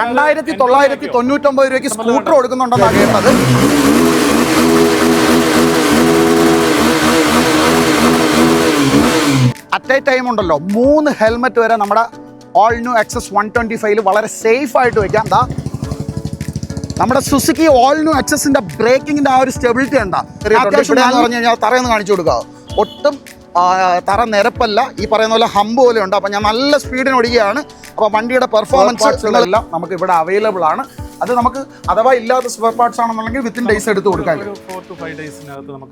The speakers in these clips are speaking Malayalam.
രണ്ടായിരത്തി തൊള്ളായിരത്തി തൊണ്ണൂറ്റൊമ്പത് രൂപയ്ക്ക് സ്കൂട്ടർ കൊടുക്കുന്നുണ്ടെന്നാണ് അറിയുന്നത്. അറ്റ് എ ടൈം ഉണ്ടല്ലോ മൂന്ന് ഹെൽമെറ്റ് വരെ നമ്മുടെ all new Access one twenty ഫൈവിൽ വളരെ സേഫ് ആയിട്ട് വെക്കാം. എന്താ നമ്മുടെ സുസുക്കി ഓൾ ന്യൂ എക്സസിന്റെ ബ്രേക്കിങ്ങിന്റെ ആ ഒരു സ്റ്റെബിലിറ്റി എന്താ? അത്യാവശ്യം പറഞ്ഞു കഴിഞ്ഞാൽ തറയെന്ന് കാണിച്ചു കൊടുക്കാം ഒട്ടും തറ നിരപ്പല്ല. ഈ പറയുന്ന പോലെ ഹമ്പ് പോലെ ഉണ്ട് അപ്പം ഞാൻ നല്ല സ്പീഡിന് ഓടിക്കുകയാണ്. അപ്പോൾ വണ്ടിയുടെ പെർഫോമൻസ് എല്ലാം നമുക്ക് ഇവിടെ അവൈലബിൾ ആണ്. അത് നമുക്ക് അഥവാ ഇല്ലാത്ത സ്പെയർ പാർട്സ് ആണെന്നുണ്ടെങ്കിൽ വിത്തിൻ ഡേയ്സ് എടുത്ത് കൊടുക്കാൻ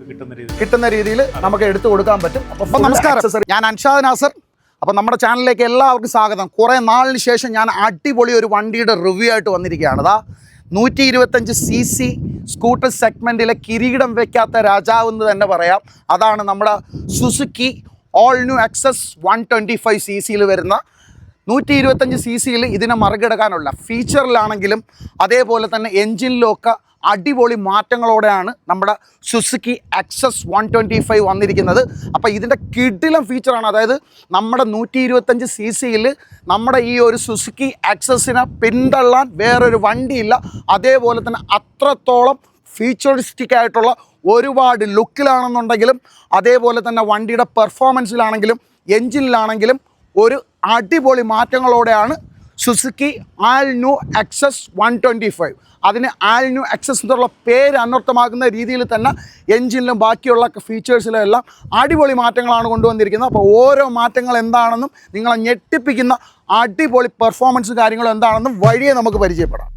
കിട്ടുന്ന രീതി കിട്ടുന്ന രീതിയിൽ നമുക്ക് എടുത്തു കൊടുക്കാൻ പറ്റും. അപ്പം നമസ്കാരം. സർ ഞാൻ അൻഷാദ് നാസർ. അപ്പം നമ്മുടെ ചാനലിലേക്ക് എല്ലാവർക്കും സ്വാഗതം. കുറേ നാളിന് ശേഷം ഞാൻ അടിപൊളി ഒരു വണ്ടിയുടെ റിവ്യൂ ആയിട്ട് വന്നിരിക്കുകയാണ്. അതാ നൂറ്റി ഇരുപത്തഞ്ച് സി സി സ്കൂട്ടർ സെഗ്മെന്റിലെ കിരീടം വയ്ക്കാത്ത രാജാവ് എന്ന് തന്നെ പറയാം. അതാണ് നമ്മുടെ Suzuki all new Access one twenty five C സിയിൽ വരുന്ന നൂറ്റി ഇരുപത്തഞ്ച് സി സിയിൽ ഇതിനെ മറികടക്കാനുള്ള ഫീച്ചറിലാണെങ്കിലും അതേപോലെ തന്നെ എൻജിനിലൊക്കെ അടിപൊളി മാറ്റങ്ങളോടെയാണ് നമ്മുടെ Suzuki Access one twenty five വന്നിരിക്കുന്നത്. അപ്പോൾ ഇതിന്റെ കിടിലം ഫീച്ചറാണ് അതായത് നമ്മുടെ നൂറ്റി ഇരുപത്തഞ്ച് സി സിയിൽ നമ്മുടെ ഈ ഒരു സുസുക്കി എക്സസിനെ പിന്തള്ളാൻ വേറൊരു വണ്ടിയില്ല. അതേപോലെ തന്നെ അത്രത്തോളം ഫീച്ചറിസ്റ്റിക് ആയിട്ടുള്ള ഒരുപാട് ലുക്കിലാണെന്നുണ്ടെങ്കിലും അതേപോലെ തന്നെ വണ്ടിയുടെ പെർഫോമൻസിലാണെങ്കിലും എൻജിനിലാണെങ്കിലും ഒരു അടിപൊളി മാറ്റങ്ങളോടെയാണ് Suzuki all new Access one twenty five. അതിന് ആൽ ന്യൂ എക്സസ് എന്നുള്ള പേര് അനർത്ഥമാക്കുന്ന രീതിയിൽ തന്നെ എൻജിനിലും ബാക്കിയുള്ള ഫീച്ചേഴ്സിലും എല്ലാം അടിപൊളി മാറ്റങ്ങളാണ് കൊണ്ടുവന്നിരിക്കുന്നത്. അപ്പോൾ ഓരോ മാറ്റങ്ങൾ എന്താണെന്നും നിങ്ങളെ ഞെട്ടിപ്പിക്കുന്ന അടിപൊളി പെർഫോമൻസ് കാര്യങ്ങളും എന്താണെന്നും വഴിയെ നമുക്ക് പരിചയപ്പെടാം.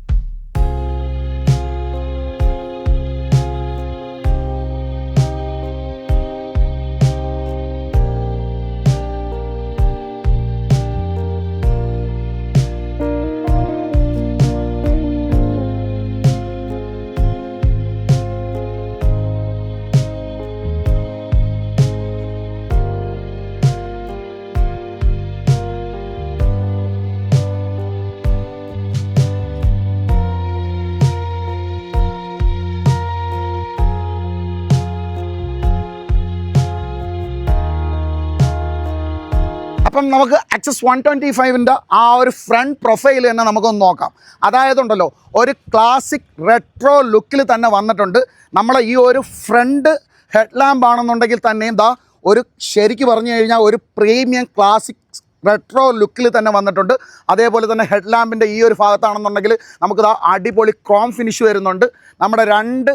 അപ്പം നമുക്ക് ആക്സസ് വൺ ട്വന്റി ഫൈവിന്റെ ആ ഒരു ഫ്രണ്ട് പ്രൊഫൈൽ തന്നെ നമുക്കൊന്ന് നോക്കാം. അതായതുണ്ടല്ലോ ഒരു ക്ലാസിക് റെട്രോ ലുക്കിൽ തന്നെ വന്നിട്ടുണ്ട്. നമ്മളെ ഈ ഒരു ഫ്രണ്ട് ഹെഡ് ലാമ്പ് ആണെന്നുണ്ടെങ്കിൽ തന്നെ ദാ ഒരു ശരിക്ക് പറഞ്ഞു കഴിഞ്ഞാൽ ഒരു പ്രീമിയം ക്ലാസിക് റെട്രോ ലുക്കിൽ തന്നെ വന്നിട്ടുണ്ട്. അതേപോലെ തന്നെ ഹെഡ് ലാമ്പിന്റെ ഈ ഒരു ഭാഗത്താണെന്നുണ്ടെങ്കിൽ നമുക്ക് ദാ അടിപൊളി ക്രോം ഫിനിഷ് വരുന്നുണ്ട്. നമ്മുടെ രണ്ട്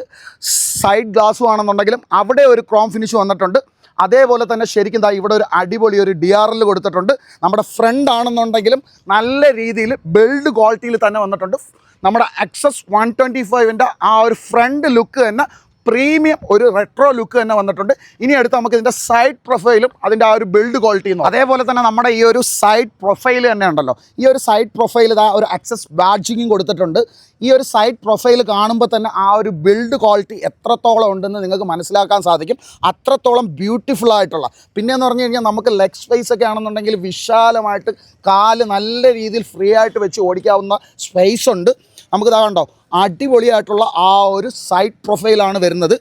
സൈഡ് ഗ്ലാസ്സും ആണെന്നുണ്ടെങ്കിലും അവിടെ ഒരു ക്രോം ഫിനിഷ് വന്നിട്ടുണ്ട്. അതേപോലെ തന്നെ ശരിക്കും ദാ ഇവിടെ ഒരു അടിപൊളി ഒരു ഡി ആർ എൽ കൊടുത്തിട്ടുണ്ട്. നമ്മുടെ ഫ്രണ്ട് ആണെന്നുണ്ടെങ്കിലും നല്ല രീതിയിൽ ബിൽഡ് ക്വാളിറ്റിയിൽ തന്നെ വന്നിട്ടുണ്ട്. നമ്മുടെ എക്സസ് വൺ ട്വന്റി ഫൈവിന്റെ ആ ഒരു ഫ്രണ്ട് ലുക്ക് തന്നെ പ്രീമിയം ഒരു റെട്രോ ലുക്ക് തന്നെ വന്നിട്ടുണ്ട്. ഇനി അടുത്ത് നമുക്ക് ഇതിന്റെ സൈഡ് പ്രൊഫൈലും അതിന്റെ ആ ഒരു ബിൽഡ് ക്വാളിറ്റിയും അതേപോലെ തന്നെ നമ്മുടെ ഈ ഒരു സൈഡ് പ്രൊഫൈൽ തന്നെ ഉണ്ടല്ലോ. ഈ ഒരു സൈഡ് പ്രൊഫൈൽ ഇതാ ഒരു അക്സസ് ബാഡ്ജിങ്ങും കൊടുത്തിട്ടുണ്ട്. ഈ ഒരു സൈഡ് പ്രൊഫൈൽ കാണുമ്പോൾ തന്നെ ആ ഒരു ബിൽഡ് ക്വാളിറ്റി എത്രത്തോളം ഉണ്ടെന്ന് നിങ്ങൾക്ക് മനസ്സിലാക്കാൻ സാധിക്കും. അത്രത്തോളം ബ്യൂട്ടിഫുൾ ആയിട്ടുള്ള. പിന്നെയെന്ന് പറഞ്ഞു കഴിഞ്ഞാൽ നമുക്ക് ലെഗ് സ്പേസ് ഒക്കെ ആണെന്നുണ്ടെങ്കിൽ വിശാലമായിട്ട് കാൽ നല്ല രീതിയിൽ ഫ്രീ ആയിട്ട് വെച്ച് ഓടിക്കാവുന്ന സ്പേസ് ഉണ്ട്. നമുക്ക് ഇതാ കണ്ടോ? അടിപൊളിയായിട്ടുള്ള ആ ഒരു സൈഡ് പ്രൊഫൈലാണ് വരുന്നത്.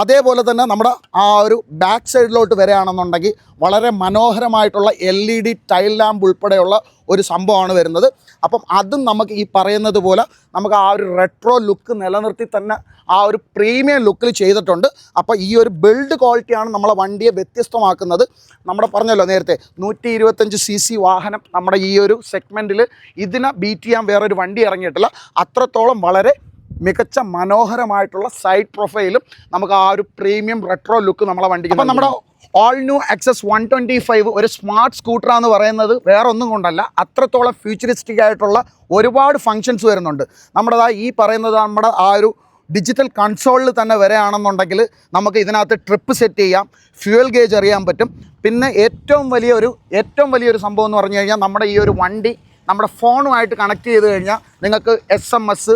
അതേപോലെ തന്നെ നമ്മുടെ ആ ഒരു ബാക്ക് സൈഡിലോട്ട് വരികയാണെന്നുണ്ടെങ്കിൽ വളരെ മനോഹരമായിട്ടുള്ള L E D tail lamp ഉൾപ്പെടെയുള്ള ഒരു സംഭവമാണ് വരുന്നത്. അപ്പം അതും നമുക്ക് ഈ പറയുന്നത് പോലെ നമുക്ക് ആ ഒരു റെട്രോ ലുക്ക് നിലനിർത്തി തന്നെ ആ ഒരു പ്രീമിയം ലുക്കിൽ ചെയ്തിട്ടുണ്ട്. അപ്പോൾ ഈ ഒരു ബിൽഡ് ക്വാളിറ്റിയാണ് നമ്മളെ വണ്ടിയെ വ്യത്യസ്തമാക്കുന്നത്. നമ്മുടെ പറഞ്ഞല്ലോ നേരത്തെ നൂറ്റി ഇരുപത്തഞ്ച് സി സി വാഹനം നമ്മുടെ ഈ ഒരു സെഗ്മെന്റിൽ ഇതിനെ ബീറ്റ് ചെയ്യാൻ വേറൊരു വണ്ടി ഇറങ്ങിയിട്ടില്ല. അത്രത്തോളം വളരെ മികച്ച മനോഹരമായിട്ടുള്ള സൈഡ് പ്രൊഫൈലും നമുക്ക് ആ ഒരു പ്രീമിയം റെട്രോ ലുക്ക് നമ്മളെ വണ്ടിക്ക് അപ്പോൾ നമ്മുടെ all new Access one twenty five ഒരു സ്മാർട്ട് സ്കൂട്ടറാന്ന് പറയുന്നത് വേറെ ഒന്നും കൊണ്ടല്ല അത്രത്തോളം ഫ്യൂച്ചറിസ്റ്റിക് ആയിട്ടുള്ള ഒരുപാട് ഫങ്ഷൻസ് വരുന്നുണ്ട്. നമ്മുടെ ഈ പറയുന്നത് നമ്മുടെ ആ ഒരു ഡിജിറ്റൽ കൺസോളിൽ തന്നെ വരെയാണെന്നുണ്ടെങ്കിൽ നമുക്ക് ഇതിനകത്ത് ട്രിപ്പ് സെറ്റ് ചെയ്യാം ഫ്യൂൽ ഗേജ് അറിയാൻ പറ്റും. പിന്നെ ഏറ്റവും വലിയ ഒരു ഏറ്റവും വലിയൊരു സംഭവം എന്ന് പറഞ്ഞു കഴിഞ്ഞാൽ നമ്മുടെ ഈ ഒരു വണ്ടി നമ്മുടെ ഫോണുമായിട്ട് കണക്ട് ചെയ്ത് കഴിഞ്ഞാൽ നിങ്ങൾക്ക് S M S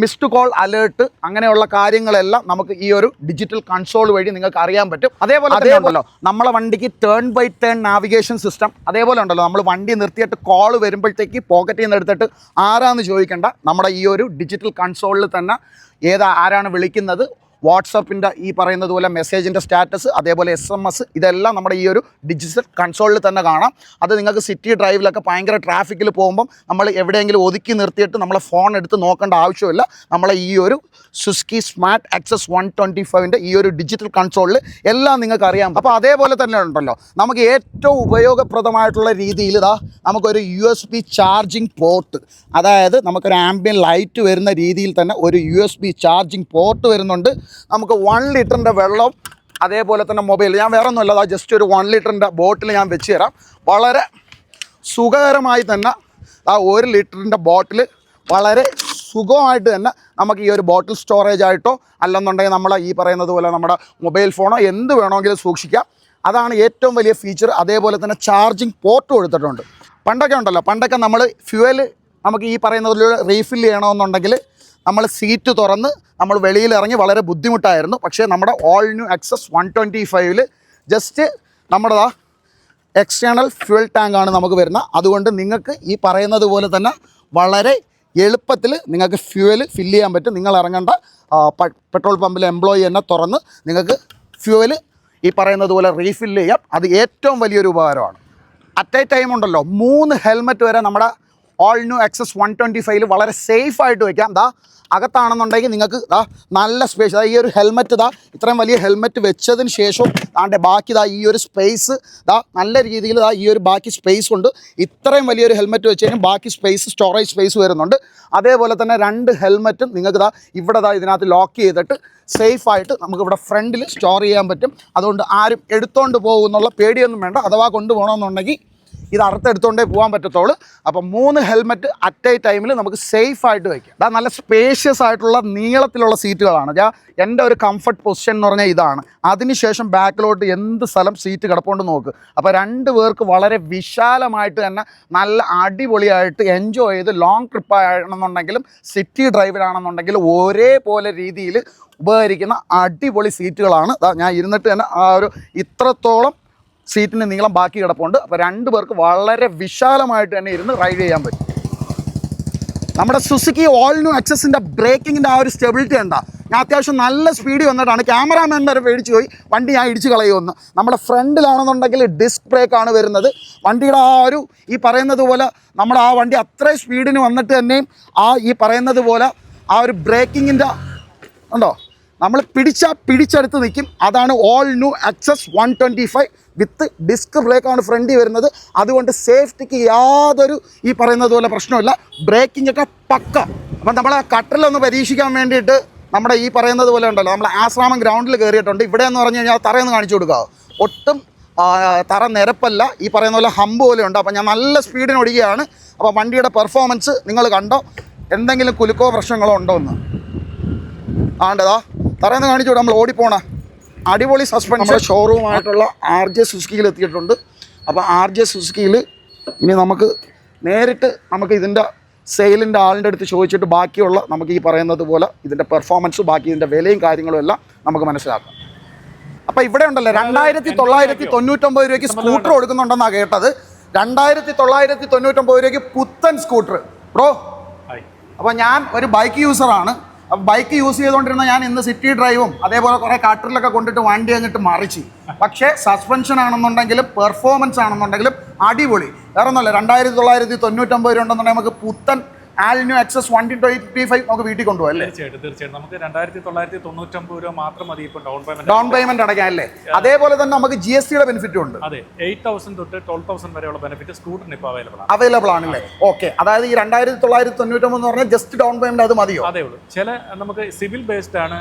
missed call alert അങ്ങനെയുള്ള കാര്യങ്ങളെല്ലാം നമുക്ക് ഈ ഒരു ഡിജിറ്റൽ കൺസോൾ വഴി നിങ്ങൾക്ക് അറിയാൻ പറ്റും. അതേപോലെ അതേപോലെ നമ്മളെ വണ്ടിക്ക് turn by turn navigation system അതേപോലെ ഉണ്ടല്ലോ നമ്മൾ വണ്ടി നിർത്തിയിട്ട് കോൾ വരുമ്പോഴത്തേക്ക് പോക്കറ്റിൽ നിന്ന് എടുത്തിട്ട് ആരാന്ന് ചോദിക്കേണ്ട. നമ്മുടെ ഈ ഒരു ഡിജിറ്റൽ കൺസോളിൽ തന്നെ ഏതാ ആരാണ് വിളിക്കുന്നത്? വാട്സപ്പിന്റെ ഈ പറയുന്നത് പോലെ മെസ്സേജിന്റെ സ്റ്റാറ്റസ് അതേപോലെ എസ് എം എസ് ഇതെല്ലാം നമ്മുടെ ഈ ഒരു ഡിജിറ്റൽ കൺസോളിൽ തന്നെ കാണാം. അത് നിങ്ങൾക്ക് സിറ്റി ഡ്രൈവിലൊക്കെ ഭയങ്കര ട്രാഫിക്കിൽ പോകുമ്പം നമ്മൾ എവിടെയെങ്കിലും ഒതുക്കി നിർത്തിയിട്ട് നമ്മളെ ഫോൺ എടുത്ത് നോക്കേണ്ട ആവശ്യമില്ല. നമ്മളെ ഈ ഒരു Suzuki smart Access one twenty ഫൈവിന്റെ ഈ ഒരു ഡിജിറ്റൽ കൺസോളിൽ എല്ലാം നിങ്ങൾക്ക് അറിയാം. അപ്പോൾ അതേപോലെ തന്നെ ഉണ്ടല്ലോ. നമുക്ക് ഏറ്റവും ഉപയോഗപ്രദമായിട്ടുള്ള രീതിയിൽ ഇതാ നമുക്കൊരു U S B charging port അതായത് നമുക്കൊരു ആംബിയൻ ലൈറ്റ് വരുന്ന രീതിയിൽ തന്നെ ഒരു U S B charging port വരുന്നുണ്ട്. നമുക്ക് വൺ ലിറ്ററിന്റെ വെള്ളം അതേപോലെ തന്നെ മൊബൈൽ ഞാൻ വേറെ ഒന്നുമല്ല അതാ ജസ്റ്റ് ഒരു വൺ ലിറ്ററിന്റെ ബോട്ടിൽ ഞാൻ വെച്ച് തരാം. വളരെ സുഖകരമായി തന്നെ ആ ഒരു ലിറ്ററിന്റെ ബോട്ടിൽ വളരെ സുഖമായിട്ട് തന്നെ നമുക്ക് ഈ ഒരു ബോട്ടിൽ സ്റ്റോറേജ് ആയിട്ടോ അല്ലെന്നുണ്ടെങ്കിൽ നമ്മൾ ഈ പറയുന്നത് പോലെ നമ്മുടെ മൊബൈൽ ഫോണോ എന്ത് വേണമെങ്കിലും സൂക്ഷിക്കാം. അതാണ് ഏറ്റവും വലിയ ഫീച്ചർ അതേപോലെ തന്നെ ചാർജിങ് പോർട്ട് കൊടുത്തിട്ടുണ്ട്. പണ്ടൊക്കെ ഉണ്ടല്ലോ പണ്ടൊക്കെ നമ്മൾ ഫ്യുവൽ നമുക്ക് ഈ പറയുന്നതിലൂടെ റീഫിൽ ചെയ്യണമെന്നുണ്ടെങ്കിൽ നമ്മൾ സീറ്റ് തുറന്ന് നമ്മൾ വെളിയിൽ ഇറങ്ങി വളരെ ബുദ്ധിമുട്ടായിരുന്നു. പക്ഷേ നമ്മുടെ all new Access one twenty ഫൈവിൽ ജസ്റ്റ് നമ്മുടെതാ എക്സ്റ്റേണൽ ഫ്യൂൽ ടാങ്കാണ് നമുക്ക് വരുന്നത്. അതുകൊണ്ട് നിങ്ങൾക്ക് ഈ പറയുന്നത് പോലെ തന്നെ വളരെ എളുപ്പത്തിൽ നിങ്ങൾക്ക് ഫ്യൂവൽ ഫില്ല് ചെയ്യാൻ പറ്റും. നിങ്ങൾ ഇറങ്ങേണ്ട പെട്രോൾ പമ്പിലെ എംപ്ലോയി തന്നെ തുറന്ന് നിങ്ങൾക്ക് ഫ്യൂവൽ ഈ പറയുന്നത് പോലെ റീഫില്ല് ചെയ്യാം. അത് ഏറ്റവും വലിയൊരു ഉപകാരമാണ്. അറ്റ് എ ടൈം ഉണ്ടല്ലോ മൂന്ന് ഹെൽമെറ്റ് വരെ നമ്മുടെ all new Access one twenty ഫൈവിൽ വളരെ സേഫ് ആയിട്ട് വയ്ക്കാം ദാ അകത്താണെന്നുണ്ടെങ്കിൽ നിങ്ങൾക്ക് ദാ നല്ല സ്പേസ് ദാ ഈ ഒരു ഹെൽമെറ്റ് ദാ ഇത്രയും വലിയ ഹെൽമെറ്റ് വെച്ചതിന് ശേഷവും താണ്ടെ ബാക്കി ദാ ഈ ഒരു സ്പേസ് ദാ നല്ല രീതിയിൽ ദാ ഈ ഒരു ബാക്കി സ്പേസ് ഉണ്ട് ഇത്രയും വലിയൊരു ഹെൽമെറ്റ് വെച്ച് കഴിഞ്ഞാൽ ബാക്കി സ്പേസ് സ്റ്റോറേജ് സ്പേസ് വരുന്നുണ്ട്. അതേപോലെ തന്നെ രണ്ട് ഹെൽമെറ്റും നിങ്ങൾക്ക് ദാ ഇവിടെ ദാ ഇതിനകത്ത് ലോക്ക് ചെയ്തിട്ട് സേഫ് ആയിട്ട് നമുക്ക് ഇവിടെ ഫ്രണ്ടിൽ സ്റ്റോർ ചെയ്യാൻ പറ്റും. അതുകൊണ്ട് ആരും എടുത്തോണ്ട് പോകുമെന്നുള്ള പേടിയൊന്നും വേണ്ട. അഥവാ കൊണ്ടുപോകണമെന്നുണ്ടെങ്കിൽ ഇത് അറുത്തെടുത്തോണ്ടേ പോകാൻ പറ്റത്തുള്ളൂ. അപ്പം മൂന്ന് ഹെൽമെറ്റ് അറ്റ് എ ടൈമിൽ നമുക്ക് സേഫ് ആയിട്ട് വയ്ക്കാം അതാ നല്ല സ്പേഷ്യസ് ആയിട്ടുള്ള നീളത്തിലുള്ള സീറ്റുകളാണ് ഞാൻ എന്റെ ഒരു കംഫർട്ട് പൊസിഷൻ എന്ന് പറഞ്ഞാൽ ഇതാണ്. അതിനുശേഷം ബാക്കിലോട്ട് എന്ത് സ്ഥലം സീറ്റ് കിടപ്പുണ്ട് നോക്ക്. അപ്പോൾ രണ്ട് പേർക്ക് വളരെ വിശാലമായിട്ട് തന്നെ നല്ല അടിപൊളിയായിട്ട് എൻജോയ് ചെയ്ത് ലോങ് ട്രിപ്പ് ആണെന്നുണ്ടെങ്കിലും സിറ്റി ഡ്രൈവിലാണെന്നുണ്ടെങ്കിലും ഒരേപോലെ രീതിയിൽ ഉപകരിക്കുന്ന അടിപൊളി സീറ്റുകളാണ് ഞാൻ ഇരുന്നിട്ട് തന്നെ ആ ഒരു ഇത്രത്തോളം സീറ്റിന് നീളം ബാക്കി കിടപ്പുണ്ട്. അപ്പോൾ രണ്ട് പേർക്ക് വളരെ വിശാലമായിട്ട് തന്നെ ഇരുന്ന് റൈഡ് ചെയ്യാൻ പറ്റും. നമ്മുടെ സുസുക്കി ഓൾ ന്യൂ അക്സസിന്റെ ബ്രേക്കിങ്ങിന്റെ ആ ഒരു സ്റ്റെബിലിറ്റി ഉണ്ടാ ഞാൻ അത്യാവശ്യം നല്ല സ്പീഡിൽ വന്നിട്ടാണ്. ക്യാമറാമാൻ വരെ പേടിച്ച് പോയി. വണ്ടി ഞാൻ ഇടിച്ച് കളയുമെന്ന്. നമ്മുടെ ഫ്രണ്ടിലാണെന്നുണ്ടെങ്കിൽ ഡിസ്ക് ബ്രേക്കാണ് വരുന്നത്. വണ്ടിയുടെ ആ ഒരു ഈ പറയുന്നത് പോലെ നമ്മുടെ ആ വണ്ടി അത്രയും സ്പീഡിന് വന്നിട്ട് തന്നെയും ആ ഈ പറയുന്നത് പോലെ ആ ഒരു ബ്രേക്കിങ്ങിന്റെ ഉണ്ടോ? നമ്മൾ പിടിച്ചാൽ പിടിച്ചെടുത്ത് നിൽക്കും. അതാണ് all new Access one twenty five with disc ബ്രേക്കാണ് ഫ്രണ്ടിൽ വരുന്നത്. അതുകൊണ്ട് സേഫ്റ്റിക്ക് യാതൊരു ഈ പറയുന്നത് പോലെ പ്രശ്നമില്ല ബ്രേക്കിംഗ് ഒക്കെ പക്ക. അപ്പം നമ്മളെ കട്ടറിലൊന്ന് പരീക്ഷിക്കാൻ വേണ്ടിയിട്ട് നമ്മുടെ ഈ പറയുന്നത് പോലെ ഉണ്ടല്ലോ. നമ്മൾ ആശ്രാമം ഗ്രൗണ്ടിൽ കയറിയിട്ടുണ്ട്. ഇവിടെ എന്ന് പറഞ്ഞു കഴിഞ്ഞാൽ തറയൊന്ന് കാണിച്ചു കൊടുക്കാം ഒട്ടും ആ, തറ നിരപ്പല്ല. ഈ പറയുന്ന പോലെ ഹമ്പ് പോലെ ഉണ്ട്. അപ്പം ഞാൻ നല്ല സ്പീഡിന് അപ്പോൾ വണ്ടിയുടെ പെർഫോമൻസ് നിങ്ങൾ കണ്ടോ? എന്തെങ്കിലും കുലുക്കോ പ്രശ്നങ്ങളോ ഉണ്ടോ എന്ന്? ആണ്ടതാ. തറയെന്ന് കാണിച്ചു നമ്മൾ ഓടിപ്പോണ അടിപൊളി സസ്പെൻഷൻ നമ്മുടെ ഷോറൂമായിട്ടുള്ള ആർ ജെ സുസുക്കിയിൽ എത്തിയിട്ടുണ്ട്. അപ്പോൾ ആർ ജെ സുസുക്കിയിൽ ഇനി നമുക്ക് നേരിട്ട് നമുക്ക് ഇതിന്റെ സെയിലിന്റെ ആളിന്റെ അടുത്ത് ചോദിച്ചിട്ട് ബാക്കിയുള്ള നമുക്ക് ഈ പറയുന്നത് പോലെ ഇതിന്റെ പെർഫോമൻസ് ബാക്കി ഇതിന്റെ വിലയും കാര്യങ്ങളും എല്ലാം നമുക്ക് മനസ്സിലാക്കാം. അപ്പോൾ ഇവിടെ ഉണ്ടല്ലോ രണ്ടായിരത്തി തൊള്ളായിരത്തി തൊണ്ണൂറ്റൊമ്പത് രൂപയ്ക്ക് സ്കൂട്ടർ കൊടുക്കുന്നുണ്ടെന്നാണ് കേട്ടത്. രണ്ടായിരത്തി തൊള്ളായിരത്തി തൊണ്ണൂറ്റൊമ്പത് രൂപയ്ക്ക് പുത്തൻ സ്കൂട്ടർ ബ്രോ അപ്പോൾ ഞാൻ ഒരു ബൈക്ക് യൂസറാണ് ബൈക്ക് യൂസ് ചെയ്തുകൊണ്ടിരുന്ന ഞാൻ ഇന്ന് സിറ്റി ഡ്രൈവും അതേപോലെ കുറേ കാട്ടറിലൊക്കെ കൊണ്ടിട്ട് വണ്ടി അങ്ങോട്ട് മറിച്ച്. പക്ഷേ സസ്പെൻഷൻ ആണെന്നുണ്ടെങ്കിലും പെർഫോമൻസ് ആണെന്നുണ്ടെങ്കിലും അടിപൊളി. വേറെ ഒന്നുമല്ല രണ്ടായിരത്തി തൊള്ളായിരത്തി തൊണ്ണൂറ്റൊമ്പത് രൂപ ഉണ്ടെന്നുണ്ടെങ്കിൽ നമുക്ക് പുത്തൻ all new Access one twenty five നമുക്ക് വീട്ടിൽ കൊണ്ടുപോകാം അല്ലേ? തീർച്ചയായിട്ടും തീർച്ചയായിട്ടും. നമുക്ക് രണ്ടായിരത്തി തൊള്ളായിരത്തി തൊണ്ണൂറ്റൊമ്പത് രൂപ മാത്രം മതി ഇപ്പോൾ ഡൗൺ പേയ്മെന്റ് ഡൗൺ പേയ്മെന്റ് അടയ്ക്കാൻ അല്ലേ? അതേപോലെ തന്നെ നമുക്ക് ജി എസ് ടിയുടെ ബെനിഫിറ്റും ഉണ്ട്. അതെ എയ്റ്റ് തൗസൻഡ് തൊട്ട് ട്വൽവ് തൗസൻഡ് വരെയുള്ള ബെനിഫിറ്റ് സ്കൂട്ടറിന് ഇപ്പോൾ അവൈലബിൾ ആണ്. അവൈലബിൾ ആണല്ലേ ഓക്കെ അതായത് ഈ രണ്ടായിരത്തി തൊള്ളായിരത്തി തൊണ്ണൂറ്റൊമ്പത് എന്ന് പറഞ്ഞാൽ ജസ്റ്റ് ഡൗൺ പേയ്മെന്റ് അത് മതിയോ? അതേ ഉള്ളൂ. ചില നമുക്ക് സിവിൽ ബേസ്ഡ് ആണ്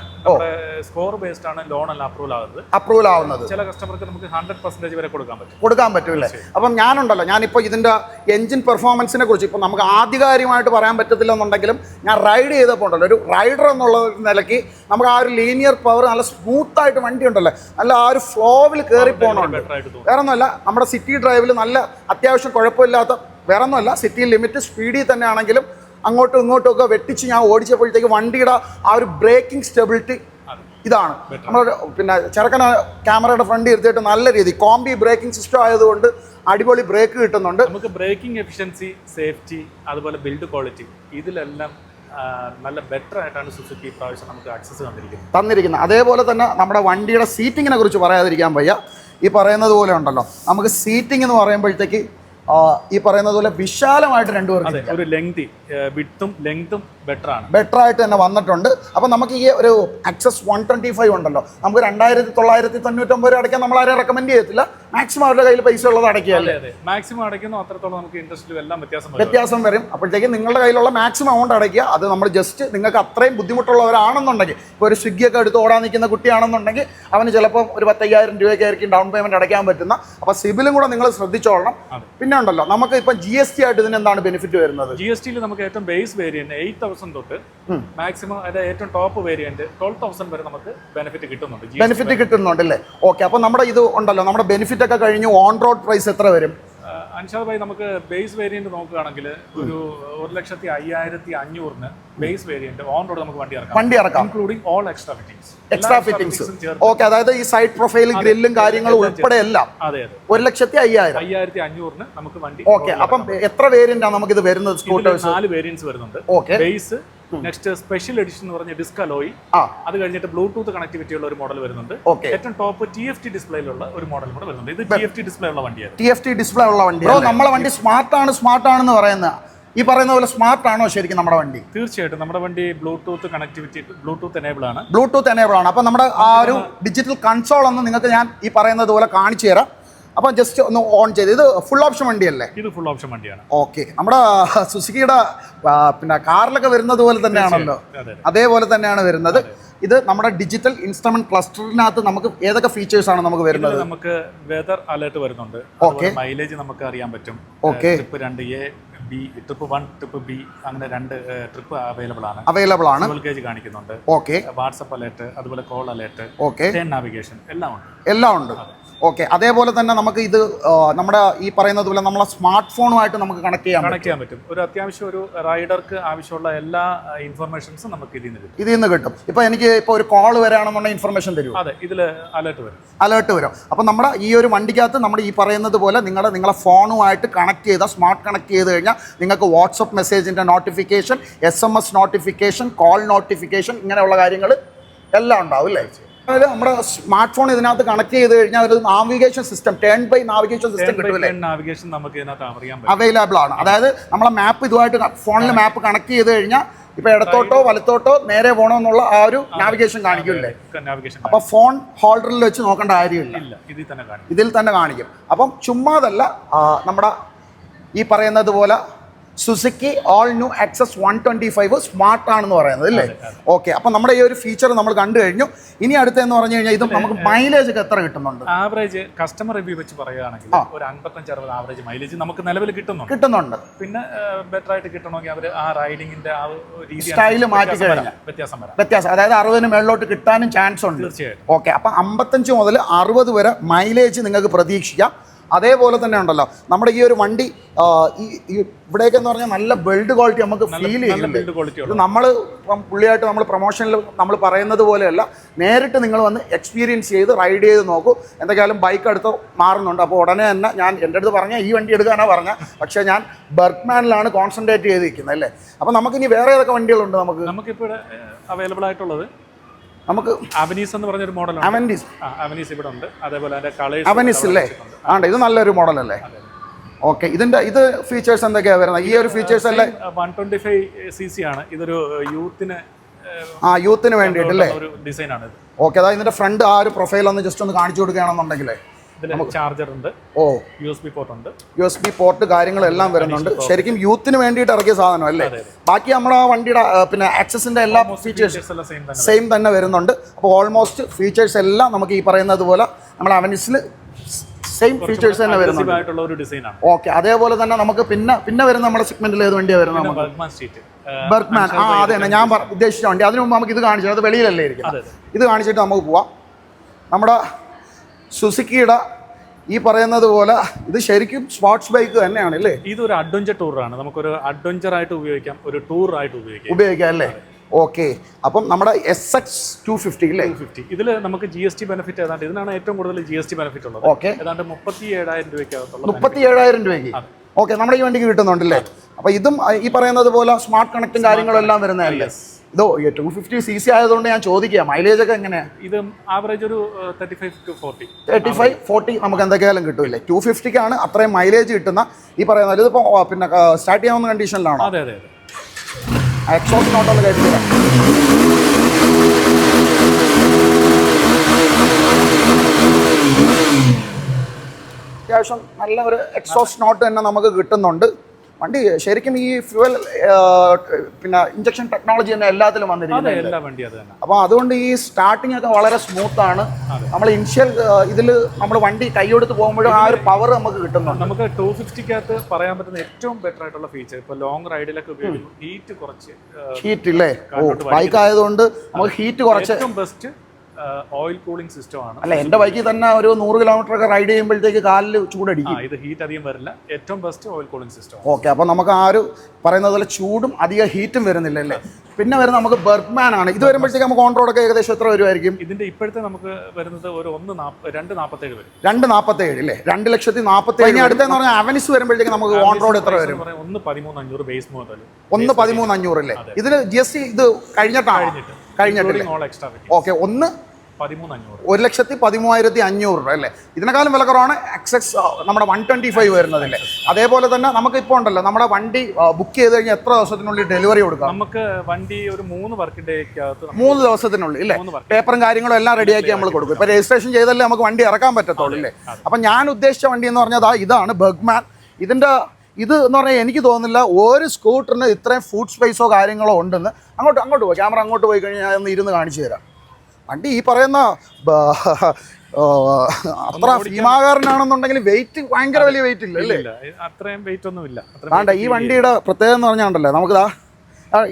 സ്കോർ ബേസ്ഡ് ആണ് ലോൺ എല്ലാം അപ്രൂവൽ ആവുന്നത് അപ്രൂവൽ ആവുന്നത്. ചില കസ്റ്റമർക്ക് നമുക്ക് ഹൺഡ്രഡ് പെർസെന്റേജ് വരെ കൊടുക്കാൻ പറ്റും. കൊടുക്കാൻ പറ്റും അല്ലേ അപ്പം ഞാനുണ്ടല്ലോ ഞാനിപ്പോൾ ഇതിന്റെ എഞ്ചിൻ പെർഫോമൻസിനെ കുറിച്ച് ഇപ്പം നമുക്ക് ആധികാരികമായിട്ട് പറയാൻ പറ്റത്തില്ല എന്നുണ്ടെങ്കിലും ഞാൻ റൈഡ് ചെയ്തപ്പോൾ ഉണ്ടല്ലോ ഒരു റൈഡർ എന്നുള്ള നിലയ്ക്ക് നമുക്ക് ആ ഒരു ലീനിയർ പവർ നല്ല സ്മൂത്തായിട്ട് വണ്ടി ഉണ്ടല്ലോ നല്ല ആ ഒരു ഫ്ലോവിൽ കയറി പോകണമുണ്ട് വേറെ ഒന്നുമല്ല നമ്മുടെ സിറ്റി ഡ്രൈവിൽ നല്ല അത്യാവശ്യം കുഴപ്പമില്ലാത്ത വേറെ ഒന്നുമല്ല സിറ്റി ലിമിറ്റ് സ്പീഡിൽ തന്നെ ആണെങ്കിലും അങ്ങോട്ടും ഇങ്ങോട്ടും ഒക്കെ വെട്ടിച്ച് ഞാൻ ഓടിച്ചപ്പോഴത്തേക്ക് വണ്ടിയുടെ ആ ഒരു ബ്രേക്കിംഗ് സ്റ്റെബിലിറ്റി ഇതാണ്. നമ്മൾ പിന്നെ ചെറുക്കന ക്യാമറയുടെ ഫ്രണ്ട് ഇരുത്തിയിട്ട് നല്ല രീതി കോംബി ബ്രേക്കിംഗ് സിസ്റ്റം ആയതുകൊണ്ട് അടിപൊളി ബ്രേക്ക് കിട്ടുന്നുണ്ട്. നമുക്ക് ബ്രേക്കിംഗ് എഫിഷ്യൻസി സേഫ്റ്റി അതുപോലെ ബിൽഡ് ക്വാളിറ്റി ഇതിലെല്ലാം നല്ല ബെറ്റർ ആയിട്ടാണ് സുസുക്കി പ്രാവശ്യം നമുക്ക് ആക്സസ് തന്നിരിക്കുന്നത്. തന്നിരിക്കുന്നത്. അതേപോലെ തന്നെ നമ്മുടെ വണ്ടിയുടെ സീറ്റിങ്ങിനെ കുറിച്ച് പറയാതിരിക്കാൻ വയ്യ. ഈ പറയുന്നത് പോലെ ഉണ്ടല്ലോ. നമുക്ക് സീറ്റിംഗ് എന്ന് പറയുമ്പോഴത്തേക്ക് ഈ പറയുന്നത് പോലെ വിശാലമായിട്ട് രണ്ടുപേർക്ക് അതെ ഒരു ലെങ്തി വിട്ടും ലെങ്തും ബെറ്റർ ആയിട്ട് തന്നെ വന്നിട്ടുണ്ട്. അപ്പം നമുക്ക് ഈ ഒരു ആക്സസ് വൺ ട്വന്റി ഫൈവ് ഉണ്ടല്ലോ. നമുക്ക് രണ്ടായിരത്തി തൊള്ളായിരത്തി തൊണ്ണൂറ്റൊമ്പത് രൂപ അടയ്ക്കാൻ നമ്മൾ ആരെയും റെക്കമെൻഡ് ചെയ്യത്തില്ല. മാക്സിമം അവരുടെ കയ്യിൽ പൈസ ഉള്ളത് അടയ്ക്കുകയല്ലേ? മാക്സിമം അടയ്ക്കുന്നു അത്രത്തോളം നമുക്ക് ഇൻട്രസ്റ്റിലും എല്ലാം വ്യത്യാസം വരും. വ്യത്യാസം വരും. അപ്പോഴത്തേക്ക് നിങ്ങളുടെ കയ്യിലുള്ള മാക്സിമം എമൗണ്ട് അടയ്ക്കുക. അത് നമ്മൾ ജസ്റ്റ് നിങ്ങൾക്ക് അത്രയും ബുദ്ധിമുട്ടുള്ളവരാണെന്നുണ്ടെങ്കിൽ ഇപ്പോൾ ഒരു സ്വിഗ്ഗിയൊക്കെ എടുത്ത് ഓടാൻ നിൽക്കുന്ന കുട്ടിയാണെന്നുണ്ടെങ്കിൽ അവന് ചിലപ്പോൾ ഒരു പത്തയ്യായിരം രൂപയ്ക്കായിരിക്കും ഡൗൺ പേയ്മെന്റ് അടയ്ക്കാൻ പറ്റുന്ന. അപ്പോൾ സിബിലും കൂടെ നിങ്ങൾ ശ്രദ്ധിച്ചോളണം. പിന്നെ ഉണ്ടല്ലോ നമുക്ക് ഇപ്പം ജി എസ് ടി ആയിട്ട് ഇതിന് എന്താണ് ബെനിഫിറ്റ് വരുന്നത്? ജി എസ് ടിയിൽ നമുക്ക് ഏറ്റവും ബേസ് വേരിയന്റ് എയ്റ്റ് തൗസൻഡ് തൊട്ട് മാക്സിമം അതിന്റെ ഏറ്റവും ടോപ്പ് വേരിയന്റ് ട്വൽവ് തൗസൻഡ് വരെ നമുക്ക് ബെനിഫിറ്റ് കിട്ടുന്നുണ്ട് ബെനിഫിറ്റ് കിട്ടുന്നുണ്ട് അല്ലേ ഓക്കെ അപ്പോൾ നമ്മുടെ ഇത് ഉണ്ടല്ലോ. നമ്മുടെ ബെനിഫിറ്റ് ഒക്കെ കഴിഞ്ഞു ഓൺ റോഡ് പ്രൈസ് എത്ര വരും? അൻഷാദ് ഭായി നമുക്ക് ബേസ് വേരിയന്റ് നോക്കുകയാണെങ്കിൽ ഒരു ഒരു ലക്ഷത്തി അയ്യായിരത്തി അഞ്ഞൂറിന് ബേസ് വേരിയന്റ് ഓൺ റോഡ് നമുക്ക് വണ്ടി ഇറക്കാം. വണ്ടി ഇറക്കാം. Including all extra fittings extra fittings okay അതായത് ഈ സൈഡ് പ്രൊഫൈൽ ഗ്രില്ലും കാര്യങ്ങളും ഉൾപ്പെടെ എല്ലാം ഒരു ലക്ഷത്തി അയ്യായിരം. അയ്യായിരത്തി അഞ്ഞൂറിന് നമുക്ക് വണ്ടി ഓക്കെ അപ്പം എത്ര വേരിയന്റ് ആണ് നമുക്ക് ഇത് വരുന്നത് സ്കൂട്ടേഴ്സ് നാല് വേരിയൻസ് വരുന്നുണ്ട്. Okay base next special edition എന്ന് പറഞ്ഞ ഡിസ്ക് അലോയി അത് കഴിഞ്ഞിട്ട് ബ്ലൂടൂത്ത് കണക്ടിവിറ്റി ഉള്ള ഒരു മോഡൽ വരുന്നുണ്ട്. ഏറ്റവും ടോപ്പ് ടി എഫ് ടി ഡിസ്പ്ലേയിലുള്ള ഒരു മോഡൽ കൂടെ വരുന്നുണ്ട്. ഇത് ടി എഫ് ടി ഡിസ്പ്ലേ ഉള്ള വണ്ടിയാണ് ടി എഫ് ടി ഡിസ്പ്ലേ ഉള്ള വണ്ടി നമ്മളെ വണ്ടി സ്മാർട്ട് ആണ് സ്മാർട്ട് ആണെന്ന് പറയുന്നത് ഈ പറയുന്ന പോലെ സ്മാർട്ട് ആണോ ശരിക്കും നമ്മുടെ വണ്ടി? തീർച്ചയായിട്ടും. നമ്മുടെ വണ്ടി ബ്ലൂടൂത്ത് കണക്ടിവിറ്റി ബ്ലൂടൂത്ത് എനേബിൾ ആണ്. ബ്ലൂടൂത്ത് എനേബിൾ ആണ്. അപ്പോൾ നമ്മുടെ ആ ഒരു ഡിജിറ്റൽ കൺസോൾ ഒന്ന് നിങ്ങൾക്ക് ഞാൻ ഈ പറയുന്നത് പോലെ കാണിച്ചു തരാം. അപ്പം ജസ്റ്റ് ഒന്ന് ഓൺ ചെയ്ത്. ഇത് ഫുൾ ഓപ്ഷൻ വണ്ടിയല്ലേ? ഇത് ഫുൾ ഓപ്ഷൻ വണ്ടിയാണ്. ഓക്കെ നമ്മുടെ സുസുക്കിയുടെ പിന്നെ കാറിലൊക്കെ വരുന്നത് പോലെ തന്നെയാണല്ലോ. അതെ അതെ. അതേപോലെ തന്നെയാണ് വരുന്നത്. ഇത് നമ്മുടെ ഡിജിറ്റൽ ഇൻസ്ട്രുമെന്റ് ക്ലസ്റ്ററിനകത്ത് നമുക്ക് ഏതൊക്കെ ഫീച്ചേഴ്സ് ആണ് നമുക്ക് വരുന്നത്? നമുക്ക് വെതർ അലേർട്ട് വരുന്നുണ്ട്. ഓക്കെ മൈലേജ് നമുക്ക് അറിയാൻ പറ്റും. ഓക്കെ രണ്ട് A B trip one trip B അങ്ങനെ രണ്ട് ട്രിപ്പ് അവൈലബിൾ ആണ്. അവൈലബിൾ ആണ്. ഗേജ് കാണിക്കുന്നുണ്ട്. ഓക്കെ വാട്സപ്പ് അലേർട്ട് അതുപോലെ കോൾ അലേർട്ട് ഓക്കെ നാവിഗേഷൻ എല്ലാം ഉണ്ട്. എല്ലാം ഉണ്ട്. ഓക്കെ അതേപോലെ തന്നെ നമുക്ക് ഇത് നമ്മുടെ ഈ പറയുന്നത് പോലെ നമ്മളെ സ്മാർട്ട് ഫോണുമായിട്ട് നമുക്ക് കണക്ട് ചെയ്യാൻ കണക്ട് ചെയ്യാൻ പറ്റും. ഒരു അത്യാവശ്യം ഒരു റൈഡർക്ക് ആവശ്യമുള്ള എല്ലാ ഇൻഫർമേഷൻസും നമുക്ക് ഇതിൽ നിന്ന് കിട്ടും. ഇതിൽ നിന്ന് കിട്ടും. ഇപ്പൊ എനിക്ക് ഇപ്പോൾ ഒരു കോൾ വരാണെന്നുണ്ടെങ്കിൽ ഇൻഫർമേഷൻ തരും അതെ ഇതിൽ അലേർട്ട് വരും. അലേർട്ട് വരും. അപ്പോൾ നമ്മുടെ ഈ ഒരു വണ്ടിക്കകത്ത് നമ്മുടെ ഈ പറയുന്നത് പോലെ നിങ്ങളുടെ നിങ്ങളെ ഫോണുമായിട്ട് കണക്ട് ചെയ്ത സ്മാർട്ട് കണക്ട് ചെയ്ത് കഴിഞ്ഞാൽ നിങ്ങൾക്ക് WhatsApp മെസ്സേജിന്റെ notification S M S notification call notification ഇങ്ങനെയുള്ള കാര്യങ്ങൾ എല്ലാം ഉണ്ടാവും അല്ലേ? അതായത് നമ്മുടെ സ്മാർട്ട് ഫോൺ ഇതിനകത്ത് കണക്ട് ചെയ്ത് കഴിഞ്ഞാൽ ഒരു navigation system turn by navigation system കിട്ടുമല്ലേ navigation നമുക്ക് ഇതിനകത്ത് അറിയാൻ അവൈലബിൾ ആണ്. അതായത് നമ്മളെ മാപ്പ് ഇതുമായിട്ട് ഫോണിൽ മാപ്പ് കണക്ട് ചെയ്ത് കഴിഞ്ഞാൽ ഇപ്പൊ ഇടത്തോട്ടോ വലത്തോട്ടോ നേരെ പോകണമെന്നുള്ള ആ ഒരു നാവിഗേഷൻ കാണിക്കില്ലേ അപ്പൊ ഫോൺ ഹോൾഡറിൽ വെച്ച് നോക്കേണ്ട കാര്യമില്ല. ഇതിൽ തന്നെ കാണിക്കും. അപ്പം ചുമ്മാതല്ല നമ്മുടെ ഈ പറയുന്നത് പോലെ Suzuki all new Access one twenty five smart ആണെന്ന് പറയുന്നത് അല്ലേ? ഓക്കെ അപ്പം നമ്മുടെ ഈ ഒരു ഫീച്ചർ നമ്മൾ കണ്ടു കഴിഞ്ഞു. ഇനി അടുത്തെന്ന് പറഞ്ഞു കഴിഞ്ഞാൽ ഇത് നമുക്ക് മൈലേജ് ഒക്കെ എത്ര കിട്ടുന്നുണ്ട്? ആവറേജ് കസ്റ്റമർ റിവ്യൂ വെച്ച് പറയുകയാണെങ്കിൽ ഒരു അൻപത്തഞ്ച് അറുപത് ആവറേജ് മൈലേജ് നമുക്ക് നിലവിൽ കിട്ടുന്നുണ്ട്. കിട്ടുന്നുണ്ട്. പിന്നെ ബെറ്റർ ആയിട്ട് കിട്ടണമെങ്കിൽ അവർ ആ റൈഡിങ്ങിന്റെ ആ രീതി അനുസരിച്ച് മാറ്റി. കഴിഞ്ഞാൽ. വ്യത്യാസം വരാം. വ്യത്യാസം. അതായത് അറുപതിന് മേളിലോട്ട് കിട്ടാനും ചാൻസ് ഉണ്ട്. തീർച്ചയായിട്ടും. ഓക്കെ അപ്പം അമ്പത്തഞ്ച് മുതൽ അറുപത് വരെ മൈലേജ് നിങ്ങൾക്ക് പ്രതീക്ഷിക്കാം. അതേപോലെ തന്നെ ഉണ്ടല്ലോ. നമ്മുടെ ഈ ഒരു വണ്ടി ഈ ഇവിടേക്ക് എന്ന് പറഞ്ഞാൽ നല്ല ബിൽഡ് ക്വാളിറ്റി നമുക്ക് ഫീൽ ചെയ്യുന്നുണ്ട്. ഇത് നമ്മൾ പുള്ളിയായിട്ട് നമ്മൾ പ്രൊമോഷനിൽ നമ്മൾ പറയുന്നത് പോലെയല്ല നേരിട്ട് നിങ്ങൾ വന്ന് എക്സ്പീരിയൻസ് ചെയ്ത് റൈഡ് ചെയ്ത് നോക്കൂ. എന്തൊക്കെയാലും ബൈക്ക് അടുത്ത് മാറുന്നുണ്ട്. അപ്പോൾ ഉടനെ തന്നെ ഞാൻ എന്റെ അടുത്ത് പറഞ്ഞാൽ ഈ വണ്ടി എടുക്കാനാണ് പറഞ്ഞത് പക്ഷേ ഞാൻ ബർഗ്മാനിലാണ് കോൺസെൻട്രേറ്റ് ചെയ്തിരിക്കുന്നത് അല്ലേ? അപ്പോൾ നമുക്കിനി വേറെ ഏതൊക്കെ വണ്ടികളുണ്ട് നമുക്ക്? നമുക്കിപ്പോൾ അവൈലബിൾ ആയിട്ടുള്ളത് നമുക്ക് അവനീസ് എന്ന് പറഞ്ഞൊരു മോഡൽ അവനീസ് അവനീസ് ഇവിടെ ഉണ്ട്. അതേപോലെ അതിന്റെ കളേഴ്സ് അവനിസ് അല്ലേ ആണ്ട് ഇത് നല്ലൊരു മോഡലല്ലേ ഓക്കെ ഇതിന്റെ ഇത് ഫീച്ചേഴ്സ് എന്തൊക്കെയാ വരുന്നത്? ഈ ഒരു ഫീച്ചേഴ്സ് അല്ലേ? One twenty five C C ആണ്. ഇതൊരു യൂത്തിന് ആ യൂത്തിന് വേണ്ടിയിട്ടല്ലേ? ഒരു ഡിസൈൻ ആണ് ഇത്. ഓക്കെ അതായത് ഇതിന്റെ ഫ്രണ്ട് ആ ഒരു പ്രൊഫൈൽ ഒന്ന് ജസ്റ്റ് ഒന്ന് കാണിച്ചു കൊടുക്കുകയാണെന്നുണ്ടെങ്കിലേ. ചാർജർ ഉണ്ട്. ഓ. യു എസ് ബി പോർട്ട് ഉണ്ട്. യു എസ് ബി പോർട്ട് കാര്യങ്ങളെല്ലാം വരുന്നുണ്ട്. ശരിക്കും യൂത്തിന് വേണ്ടിയിട്ട് ഇറക്കിയ സാധനം അല്ലേ? ബാക്കി നമ്മുടെ ആ വണ്ടിയുടെ പിന്നെ ആക്സസിന്റെ എല്ലാ ഫീച്ചേഴ്സ് സെയിം തന്നെ വരുന്നുണ്ട്. അപ്പോൾ ഓൾമോസ്റ്റ് ഫീച്ചേഴ്സ് എല്ലാം നമുക്ക് ഈ പറയുന്നത് പോലെ നമ്മൾ അവനിസിൽ സെയിം ഫീച്ചേഴ്സ് തന്നെ വരുന്നുണ്ട്. ഓക്കെ അതേപോലെ തന്നെ നമുക്ക് പിന്നെ പിന്നെ വരുന്ന നമ്മുടെ സെഗ്മെന്റിൽ ഏത് വണ്ടിയാ വരുന്നത് ബർഗ്മാൻ ആ അതെ തന്നെ ഞാൻ ഉദ്ദേശിച്ച വണ്ടി. അതിനു മുമ്പ് നമുക്ക് ഇത് കാണിച്ചു അത് വെളിയിലല്ലേ ഇരിക്കും ഇത് കാണിച്ചിട്ട് നമുക്ക് പോവാം. നമ്മുടെ സുസുക്കിയുടെ ഈ പറയുന്നത് പോലെ ഇത് ശരിക്കും സ്പോർട്സ് ബൈക്ക് തന്നെയാണ് അല്ലേ? ഇതൊരു അഡ്വഞ്ചർ ടൂറാണ് നമുക്കൊരു അഡ്വഞ്ചർ ആയിട്ട് ഉപയോഗിക്കാം ഒരു ടൂർ ആയിട്ട് ഉപയോഗിക്കാം. ഉപയോഗിക്കാം അല്ലേ? ഓക്കെ. അപ്പം നമ്മുടെ എസ് എക്സ് ടു ഫിഫ്റ്റി അല്ലേ? ഫിഫ്റ്റി ഇതിൽ നമുക്ക് ജി എസ് ടി ബെനിഫിറ്റ് ഏതാണ്ട് ഇതിനാണ് ഏറ്റവും കൂടുതൽ ജി എസ് ടി ബെനിഫിറ്റ് ഉള്ളത്. ഓക്കെ. ഏതാണ്ട് മുപ്പത്തി ഏഴായിരം രൂപയ്ക്ക് മുപ്പത്തി ഏഴായിരം രൂപയ്ക്ക് ഓക്കെ നമ്മുടെ ഈ വണ്ടിക്ക് കിട്ടുന്നുണ്ടല്ലേ അപ്പോൾ ഇതും ഈ പറയുന്നത് പോലെ സ്മാർട്ട് കണക്റ്റും കാര്യങ്ങളും എല്ലാം വരുന്നതല്ലേ? ഇതോ ടു ഫിഫ്റ്റി സി സി ആയതുകൊണ്ട് ഞാൻ ചോദിക്കുക മൈലേജ് ഒക്കെ എങ്ങനെയാണ് ഇത് ആവറേജ് ഒരു thirty five to forty thirty five forty നമുക്ക് എന്തൊക്കെയാലും കിട്ടൂല്ലേ? ടു ഫിഫ്റ്റിക്കാണ് അത്രയും മൈലേജ് കിട്ടുന്ന ഈ പറയുന്നത് ഇതിപ്പോൾ പിന്നെ സ്റ്റാർട്ട് ചെയ്യാവുന്ന കണ്ടീഷനിലാണോ അതെ അതെ അതെ. എക്സോസ്റ്റ് നോട്ടൊന്ന് കയറ്റിത്തരാം അത്യാവശ്യം നല്ല ഒരു എക്സോസ് നോട്ട് തന്നെ നമുക്ക് കിട്ടുന്നുണ്ട്. വണ്ടി ശരിക്കും ഈ ഫ്യൂവൽ പിന്നെ ഇഞ്ചക്ഷൻ ടെക്നോളജി തന്നെ എല്ലാത്തിലും വന്നിരിക്കുന്നത് അപ്പോൾ അതുകൊണ്ട് ഈ സ്റ്റാർട്ടിംഗ് ഒക്കെ വളരെ സ്മൂത്ത് ആണ്. നമ്മൾ ഇനിഷ്യൽ ഇതിൽ നമ്മൾ വണ്ടി കൈയെടുത്ത് പോകുമ്പോഴും ആ ഒരു പവർ നമുക്ക് കിട്ടുന്നുണ്ട്. നമുക്ക് ടു ഫിഫ്റ്റിക്കകത്ത് പറയാൻ പറ്റുന്ന ഏറ്റവും ബെറ്റർ ആയിട്ടുള്ള ഫീച്ചർ ഇപ്പൊ ലോങ് റൈഡിലൊക്കെ ഹീറ്റ് കുറച്ച് ഹീറ്റ് ഇല്ലേ? ബൈക്ക് ആയതുകൊണ്ട് നമുക്ക് ഹീറ്റ് കുറച്ച് ഏറ്റവും ബെസ്റ്റ് ഓയിൽ കൂളിംഗ് സിസ്റ്റം ആണ്. അല്ല എന്റെ ബൈക്കിൽ തന്നെ ഒരു നൂറ് കിലോമീറ്റർ ഒക്കെ റൈഡ് ചെയ്യുമ്പോഴത്തേക്ക് കാലിൽ ആ ചൂടടിക്കും ഇത് ഹീറ്റ് അധികം വരില്ല. ഏറ്റവും best oil cooling system okay അപ്പോൾ നമുക്ക് ആ ഒരു പറയുന്നത് പോലെ ചൂടും അധികം ഹീറ്റും വരുന്നില്ല അല്ലേ? പിന്നെ വരുന്ന നമുക്ക് ബർഗ്മാൻ ആണ്. ഇത് വരുമ്പോഴത്തേക്ക് നമുക്ക് ഓൺ റോഡ് ഒക്കെ ഏകദേശം എത്ര വരുമായിരിക്കും ഇതിന്റെ ഇപ്പോഴത്തെ നമുക്ക് വരുന്നത് ഒരു ഒന്ന് രണ്ട് നാപ്പത്തേഴ് വരും. രണ്ട് നാൽപ്പത്തേഴ് അല്ലേ? രണ്ട് ലക്ഷത്തി നാൽപ്പത്തി ഏഴ് അടുത്തെന്ന് പറഞ്ഞാൽ അവനിസ് വരുമ്പോഴത്തേക്ക് നമുക്ക് ഓൺ റോഡ് എത്ര വരും? ഒന്ന് പതിമൂന്ന് അഞ്ഞൂറ് ബേസ് മുതൽ ഒന്ന് പതിമൂന്ന് അഞ്ഞൂറ് അല്ലേ? ഇതിൽ ജി എസ് ടി ഇത് കഴിഞ്ഞിട്ടാണ്? കഴിഞ്ഞിട്ട്. ഓക്കെ ഒന്ന് ഒരു ലക്ഷത്തി പതിമൂവായിരത്തി അഞ്ഞൂറ് രൂപ അല്ലേ? ഇതിനേക്കാളും വില കുറവാണ് എക്സ് എക്സ് നമ്മുടെ വൺ ട്വന്റി ഫൈവ് വരുന്നതില്ലേ അതേപോലെ തന്നെ നമുക്ക് ഇപ്പോൾ ഉണ്ടല്ലോ നമ്മുടെ വണ്ടി ബുക്ക് ചെയ്ത് കഴിഞ്ഞാൽ എത്ര ദിവസത്തിനുള്ളിൽ ഡെലിവറി കൊടുക്കാം? നമുക്ക് വണ്ടി ഒരു മൂന്ന് വർക്ക് ഡേക്കകത്ത് മൂന്ന് ദിവസത്തിനുള്ളിൽ ഇല്ലേ? പേപ്പറും കാര്യങ്ങളും എല്ലാം റെഡിയാക്കി നമ്മൾ കൊടുക്കും. ഇപ്പോൾ രജിസ്ട്രേഷൻ ചെയ്തല്ലേ നമുക്ക് വണ്ടി ഇറക്കാൻ പറ്റത്തുള്ളൂ അല്ലേ അപ്പം ഞാൻ ഉദ്ദേശിച്ച വണ്ടി എന്ന് പറഞ്ഞാൽ ഇതാണ് ബഗ്മാൻ ഇതിന്റെ ഇത് എന്ന് പറഞ്ഞാൽ എനിക്ക് തോന്നുന്നില്ല ഒരു സ്കൂട്ടറിന് ഇത്രയും ഫുഡ് സ്പേസോ കാര്യങ്ങളോ ഉണ്ടെന്ന് അങ്ങോട്ട് അങ്ങോട്ട് പോയി. ക്യാമറ അങ്ങോട്ട് പോയി കഴിഞ്ഞാൽ ഞാൻ ഒന്ന് ഇരുന്ന് കാണിച്ചു തരാം. വണ്ടി ഈ പറയുന്ന അത്ര ഭീമാകാരനാണെന്നുണ്ടെങ്കിൽ വെയിറ്റ് ഭയങ്കര വലിയ വെയിറ്റ് ഇല്ല? അത്രയും വെയിറ്റ് ഒന്നും ഇല്ല വേണ്ട ഈ വണ്ടിയുടെ പ്രത്യേകത എന്ന് പറഞ്ഞാണ്ടല്ലേ? നമുക്കിതാ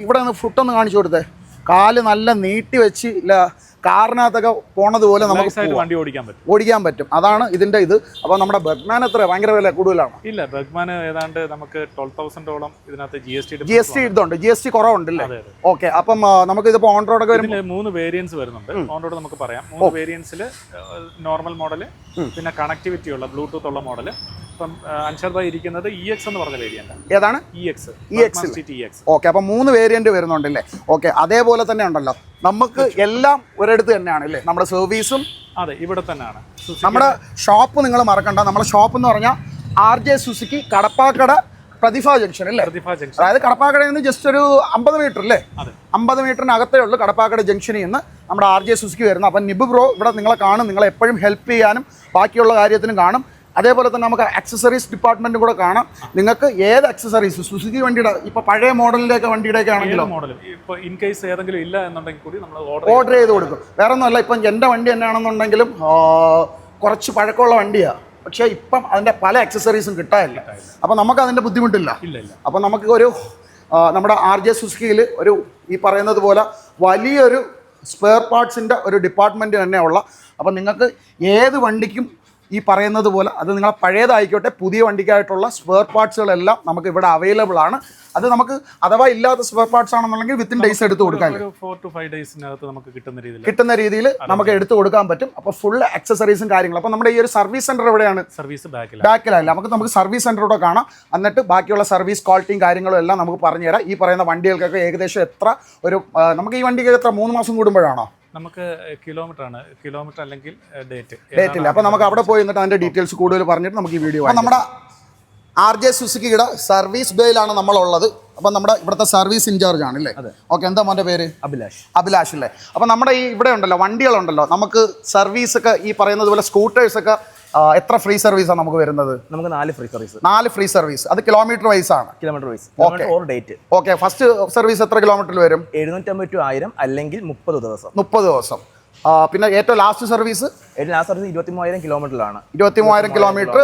ഇവിടെ ഒന്ന് ഫുട്ടൊന്ന് കാണിച്ചു കൊടുത്തേ. കാൽ നല്ല നീട്ടി വെച്ച് ഇല്ല കാറിനകത്തൊക്കെ പോണതുപോലെ നമുക്ക് വണ്ടി ഓടിക്കാൻ പറ്റും. ഓടിക്കാൻ പറ്റും. അതാണ് ഇതിന്റെ ഇത്. അപ്പോൾ നമ്മുടെ ബഗ്മാൻ എത്ര? ഭയങ്കര വില കൂടുതലാണ്? ഇല്ല ബഗ്മാൻ ഏതാണ്ട് നമുക്ക് ട്വൽവ് തൗസൻഡോളം ഇതിനകത്ത് G S T G S T ഇതുണ്ട്. ജി എസ് ടി കുറവുണ്ടല്ലേ? ഓക്കെ അപ്പം നമുക്ക് ഇതിപ്പോൾ ഓൺ റോഡൊക്കെ വരുമ്പോൾ മൂന്ന് വേരിയൻസ് വരുന്നുണ്ട്. ഓൺ ഓൺറോഡ് നമുക്ക് പറയാം. മൂന്ന് വേരിയൻസിൽ നോർമൽ മോഡൽ പിന്നെ കണക്ടിവിറ്റി ഉള്ള ബ്ലൂടൂത്ത് ഉള്ള ഇപ്പം ഭായി ഇരിക്കുന്നത് ഇ എക്സ് എന്ന് പറഞ്ഞ വേരിയന്റ് ഏതാണ്? E X EX E X okay അപ്പം മൂന്ന് വേരിയന്റ് വരുന്നുണ്ടല്ലേ? ഓക്കെ അതേപോലെ തന്നെ ഉണ്ടല്ലോ. നമുക്ക് എല്ലാം ഒരിടത്ത് തന്നെയാണ് അല്ലേ? നമ്മുടെ സർവീസും അതെ ഇവിടെ തന്നെയാണ്. നമ്മുടെ ഷോപ്പ് നിങ്ങൾ മറക്കണ്ട. നമ്മുടെ ഷോപ്പ് എന്ന് പറഞ്ഞാൽ R J Suzuki Kadappakada Prathibha junction അല്ലേ? പ്രതിഭ ജംഗ്ഷൻ അതായത് കടപ്പാക്കടയിൽ നിന്ന് ജസ്റ്റ് ഒരു അമ്പത് മീറ്റർ അല്ലേ? അമ്പത് മീറ്ററിനകത്തേ ഉള്ളൂ കടപ്പാക്കട ജംഗ്ഷനിൽ നിന്ന് നമ്മുടെ ആർ ജെ സുസുക്കി വരുന്നത്. അപ്പം നിബ് ബ്രോ ഇവിടെ നിങ്ങളെ കാണും. നിങ്ങളെ എപ്പോഴും ഹെൽപ്പ് ചെയ്യാനും ബാക്കിയുള്ള കാര്യത്തിനും കാണും. അതേപോലെ തന്നെ നമുക്ക് അക്സസറീസ് ഡിപ്പാർട്ട്മെന്റും കൂടെ കാണാം. നിങ്ങൾക്ക് ഏത് അക്സസറീസ് സുസുക്കി വണ്ടിയുടെ ഇപ്പോൾ പഴയ മോഡലിലേക്ക് വണ്ടിയുടെയൊക്കെ ആണെങ്കിലോ? ഇപ്പൊ ഇൻ കേസ് ഏതെങ്കിലും ഇല്ല എന്നുണ്ടെങ്കിൽ കൂടി നമ്മൾ ഓർഡർ ചെയ്ത് കൊടുക്കും. വേറെ ഒന്നുമല്ല ഇപ്പം എന്റെ വണ്ടി എന്നാണെന്നുണ്ടെങ്കിലും കുറച്ച് പഴക്കമുള്ള വണ്ടിയാണ് പക്ഷേ ഇപ്പം അതിന്റെ പല അക്സസറീസും കിട്ടാനില്ല അപ്പം നമുക്ക് അതിന്റെ ബുദ്ധിമുട്ടില്ല. ഇല്ല ഇല്ല. അപ്പം നമുക്ക് ഒരു നമ്മുടെ ആർ ജെ സുസ്കിയിൽ ഒരു ഈ പറയുന്നത് പോലെ വലിയൊരു സ്പെയർ പാർട്സിന്റെ ഒരു ഡിപ്പാർട്ട്മെന്റ് തന്നെയുള്ള അപ്പം നിങ്ങൾക്ക് ഏത് വണ്ടിക്കും ഈ പറയുന്നത് പോലെ അത് നിങ്ങളെ പഴയതായിക്കോട്ടെ പുതിയ വണ്ടിക്കായിട്ടുള്ള സ്പെയർ പാർട്സുകളെല്ലാം നമുക്ക് ഇവിടെ അവൈലബിൾ ആണ്. അത് നമുക്ക് അഥവാ ഇല്ലാത്ത സ്പെയർ പാർട്സ് ആണെന്നുണ്ടെങ്കിൽ വിത്തിൻ ഡേയ്സ് എടുത്ത് കൊടുക്കാൻ നമുക്ക് കിട്ടുന്ന രീതിയിൽ കിട്ടുന്ന രീതിയിൽ നമുക്ക് എടുത്തു കൊടുക്കാൻ പറ്റും. അപ്പോൾ ഫുൾ അക്സസറീസും കാര്യങ്ങളും. അപ്പോൾ നമ്മുടെ ഈ ഒരു സർവീസ് സെന്റർ എവിടെയാണ്? സർവീസ് ബാക്കിൽ ബാക്കിലല്ല നമുക്ക് നമുക്ക് സർവീസ് സെന്ററോടെ കാണാം. എന്നിട്ട് ബാക്കിയുള്ള സർവീസ് ക്വാളിറ്റിയും കാര്യങ്ങളും എല്ലാം നമുക്ക് പറഞ്ഞുതരാം. ഈ പറയുന്ന വണ്ടികൾക്കൊക്കെ ഏകദേശം എത്ര ഒരു നമുക്ക് ഈ വണ്ടിക്ക് എത്ര? മൂന്ന് മാസം കൂടുമ്പോഴാണോ? നമുക്ക് കിലോമീറ്റർ ആണ് കിലോമീറ്റർ അല്ലെങ്കിൽ ഡേറ്റ്. ഡേറ്റ് ഇല്ല. അപ്പോൾ നമുക്ക് അവിടെ പോയി എന്നിട്ട് അതിന്റെ ഡീറ്റെയിൽസ് കൂടുതൽ പറഞ്ഞിട്ട് നമുക്ക് ഈ വീഡിയോ നമ്മുടെ ആർ ജെ സുസുക്കിയുടെ സർവീസ് ബേയിലാണ് നമ്മളുള്ളത്. അപ്പം നമ്മുടെ ഇവിടുത്തെ സർവീസ് ഇൻചാർജ് ആണ് അല്ലേ ഓക്കെ എന്താ മോന്റെ പേര്? അഭിലാഷ്. അഭിലാഷ് അല്ലേ? അപ്പം നമ്മുടെ ഈ ഇവിടെ ഉണ്ടല്ലോ വണ്ടികളുണ്ടല്ലോ. നമുക്ക് സർവീസ് ഒക്കെ ഈ പറയുന്നത് പോലെ സ്കൂട്ടേഴ്സ് ഒക്കെ ആ, എത്ര ഫ്രീ സർവീസ് ആണ് നമുക്ക് വരുന്നത്? നമുക്ക് നാല് ഫ്രീ സർവീസ് നാല് ഫ്രീ സർവീസ് അത് കിലോമീറ്റർ വൈസ് ആണ്. Kilometre wise or date okay first service എത്ര കിലോമീറ്ററിൽ വരും? എഴുന്നൂറ്റമ്പത് ടു ആയിരം അല്ലെങ്കിൽ മുപ്പത് ദിവസം. മുപ്പത് ദിവസം. പിന്നെ ഏറ്റവും ലാസ്റ്റ് സർവീസ് ഏറ്റവും ലാസ്റ്റ് സർവീസ് ഇരുപത്തി മൂവായിരം കിലോമീറ്ററിലാണ് ഇരുപത്തി മൂവായിരം കിലോമീറ്റർ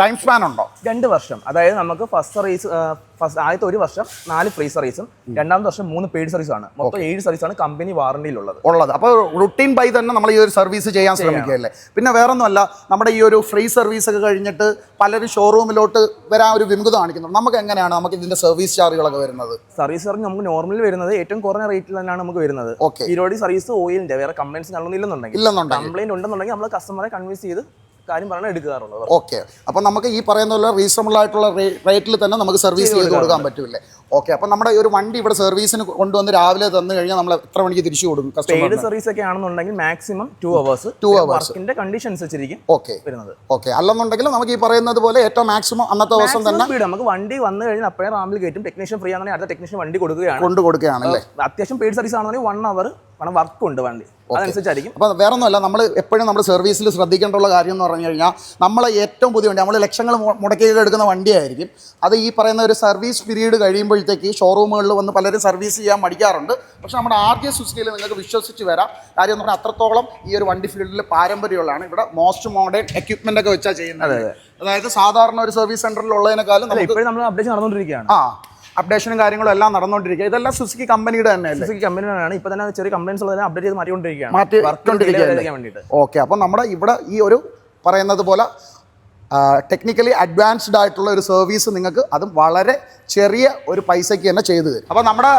ടൈം സ്പാൻ ഉണ്ടോ? രണ്ട് വർഷം. അതായത് നമുക്ക് ഫസ്റ്റ് സർവീസ് ഫസ്റ്റ് ആദ്യത്തെ ഒരു വർഷം നാല് ഫ്രീ സർവീസും രണ്ടാമത്തെ വർഷം മൂന്ന് പെയ്ഡ് സർവീസാണ് ആണ്. മൊത്തം ഏഴ് സർവീസാണ് കമ്പനി വാറണ്ടിയിലുള്ളത് ഉള്ളത്. അപ്പോൾ റുട്ടീൻ ബൈ തന്നെ നമ്മൾ ഈ ഒരു സർവീസ് ചെയ്യാൻ ശ്രമിക്കുകയല്ലേ? പിന്നെ വേറൊന്നുമല്ല നമ്മുടെ ഈ ഒരു ഫ്രീ സർവീസ് ഒക്കെ കഴിഞ്ഞിട്ട് പലരും ഷോറൂമിലോട്ട് വരാൻ ഒരു വിമുഖത കാണിക്കുന്നുണ്ട് നമുക്ക് എങ്ങനെയാണ് നമുക്ക് ഇതിന്റെ സർവീസ് ചാർജുകളൊക്കെ വരുന്നത്? സർവീസ് ചാർജ് നമുക്ക് നോർമലി വരുന്നത് ഏറ്റവും കുറഞ്ഞ റേറ്റിൽ തന്നെയാണ് നമുക്ക് വരുന്നത്. ഓക്കെ. ഈരോടി സർവീസ് ഓയിലിന്റെ വേറെ കംപ്ലൈൻസ് നൽകുന്നില്ലെന്നുണ്ടെങ്കിൽ ഇല്ലെന്നുണ്ടെങ്കിൽ. കംപ്ലൈന്റ് ഉണ്ടെന്നുണ്ടെങ്കിൽ നമ്മൾ കസ്റ്റമറെ കൺവിൻസ് ചെയ്ത് കാര്യം പറഞ്ഞാൽ എടുക്കാറുള്ളത്. ഓക്കെ. അപ്പോൾ നമുക്ക് ഈ പറയുന്ന പോലെ റീസണബിൾ ആയിട്ടുള്ള റേറ്റിൽ തന്നെ നമുക്ക് സർവീസ് ചെയ്ത് കൊടുക്കാൻ പറ്റൂലേ ഓക്കെ അപ്പോൾ നമ്മുടെ ഒരു വണ്ടി ഇവിടെ സർവീസിന് കൊണ്ടുവന്ന് രാവിലെ തന്നു കഴിഞ്ഞാൽ നമ്മൾ എത്ര മണിക്ക് തിരിച്ചു കൊടുക്കും പെയ്ഡ് സർവീസ് ഒക്കെ ആണെന്നുണ്ടെങ്കിൽ മാക്സിമം ടു അവേഴ്സ് ടു അവേഴ്സിന്റെ കണ്ടീഷൻ അനുസരിച്ചിരിക്കും ഓക്കെ വരുന്നത്. ഓക്കെ അല്ലെന്നുണ്ടെങ്കിൽ നമുക്ക് ഈ പറയുന്നത് പോലെ ഏറ്റവും മാക്സിമം അന്നത്തെ ദിവസം തന്നെ നമുക്ക് വണ്ടി വന്നു കഴിഞ്ഞാൽ അപ്പോഴേ റാമിൽ കയറ്റും. ടെക്നീഷ്യൻ ഫ്രീ ആണെങ്കിൽ അടുത്ത ടെക്നീഷ്യൻ വണ്ടി കൊടുക്കുകയാണ്. കൊണ്ട് കൊടുക്കുകയാണല്ലേ? അത്യാവശ്യം പെയ്ഡ് സർവീസ് ആണെന്നുണ്ടെങ്കിൽ വൺ അവർ വേണം വർക്ക് ഉണ്ട് വണ്ടി. അതനുസരിച്ചായിരിക്കും. അപ്പോൾ വേറെ ഒന്നുമല്ല നമ്മൾ എപ്പോഴും നമ്മൾ സർവീസിൽ ശ്രദ്ധിക്കേണ്ടുള്ള കാര്യം എന്ന് പറഞ്ഞു കഴിഞ്ഞാൽ നമ്മൾ ഏറ്റവും പുതിയ വണ്ടി നമ്മൾ ലക്ഷങ്ങൾ മുടക്കിയിട്ട് മുടക്കിയൊക്കെ എടുക്കുന്ന വണ്ടിയായിരിക്കും. അത് ഈ പറയുന്ന ഒരു സർവീസ് പീരീഡ് കഴിയുമ്പോഴത്തേക്ക് ഷോറൂമുകളിൽ വന്ന് പലരും സർവീസ് ചെയ്യാൻ മടിക്കാറുണ്ട്. പക്ഷേ നമ്മുടെ ആർ ജെ സുസ്കിയിൽ നിങ്ങൾക്ക് വിശ്വസിച്ച് വരാം. കാര്യം പറഞ്ഞാൽ അത്രത്തോളം ഈ ഒരു വണ്ടി ഫീൽഡിൽ പാരമ്പര്യമുള്ളതാണ്. ഇവിടെ മോസ്റ്റ് മോഡേൺ എക്യുപ്മെന്റ് ഒക്കെ വെച്ചാൽ ചെയ്യുന്നത്. അതായത് സാധാരണ ഒരു സർവീസ് സെന്ററിൽ ഉള്ളതിനേക്കാളും ഇപ്പോഴും നമ്മൾ അപ്ഡേഷൻ നടന്നുകൊണ്ടിരിക്കുകയാണ്. ആ അപ്ഡേഷനും കാര്യങ്ങളും എല്ലാം നടന്നുകൊണ്ടിരിക്കുക. ഇതെല്ലാം സുസുക്കി കമ്പനിയുടെ തന്നെയല്ലേ സുസുക്കി കമ്പനിയാണ് ഇപ്പൊ തന്നെ ചെറിയ കംപ്ലൈൻസ് ഉള്ളതിനെ അപ്ഡേറ്റ് ചെയ്ത് മാറ്റിക്കൊണ്ടിരിക്കുകയാണ്. മാറ്റി ഓക്കെ അപ്പോൾ നമ്മുടെ ഇവിടെ ഈ ഒരു പറയുന്നത് പോലെ ടെക്നിക്കലി അഡ്വാൻസ്ഡ് ആയിട്ടുള്ള ഒരു സർവീസ് നിങ്ങൾക്ക് അതും വളരെ ചെറിയ ഒരു പൈസയ്ക്ക് തന്നെ ചെയ്തു തരും. അപ്പോൾ നമ്മുടെ